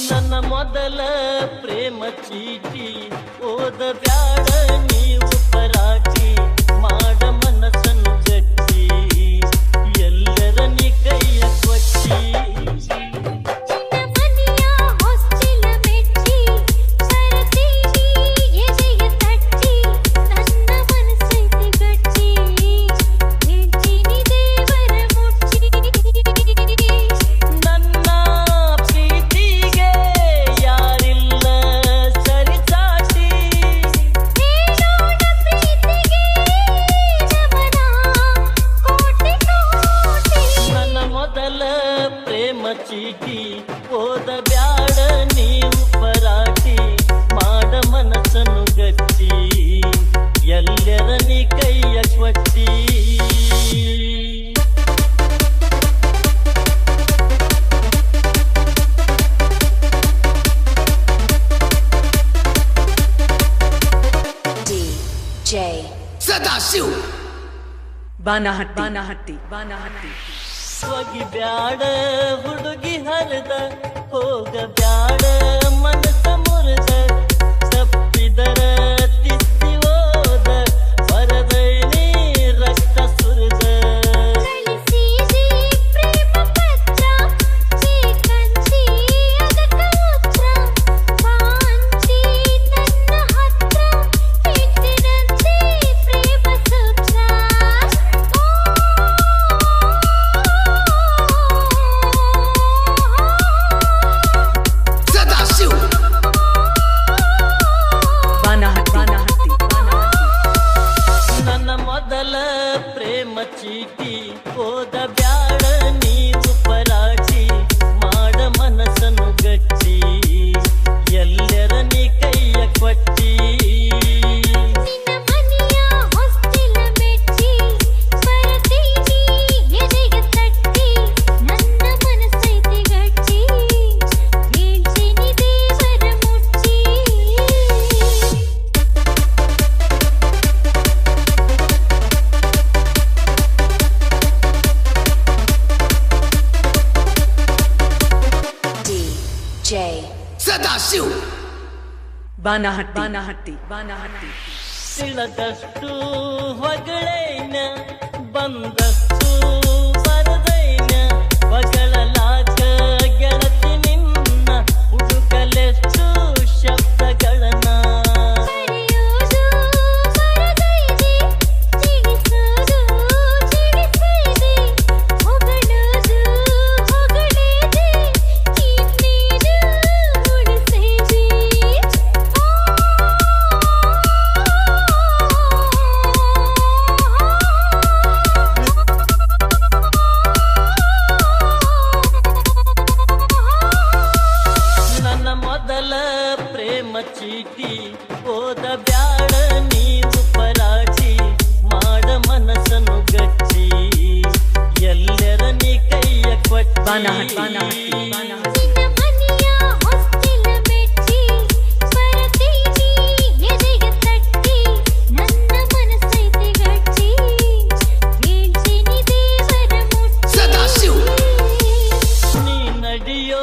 ನನ್ನ ಮೊದಲ ಪ್ರೇಮ ಚೀಟಿ ಓದ ಬ್ಯಾಡ ನೀವು ಪರಾಟ ಸದಾಶಿವ್ ಬಾನಹಟ್ಟಿ ಬಾನಹಟ್ಟಿ ಬಾನಹಟ್ಟಿ ಹೋಗಿ ಬ್ಯಾಡ ಹುಡುಗಿ ಹರಿದ ಹೋಗ ಬ್ಯಾಡ ಮನಸ ಮುರಿದ ತಪ್ಪಿದರ प्रे मची ಶಿವ್ ಬಾನಹಟ್ಟಿ. ಬಾನಹಟ್ಟಿ. ಬಾನಹಟ್ಟಿ. ತಿಳಿದಷ್ಟು ಹೊಗಳೇನ ಬಂದಷ್ಟು ಬಾನಹಟ್ಟಿ ಸದಾಶಿವ. ನೀ ನಡಿಯೋ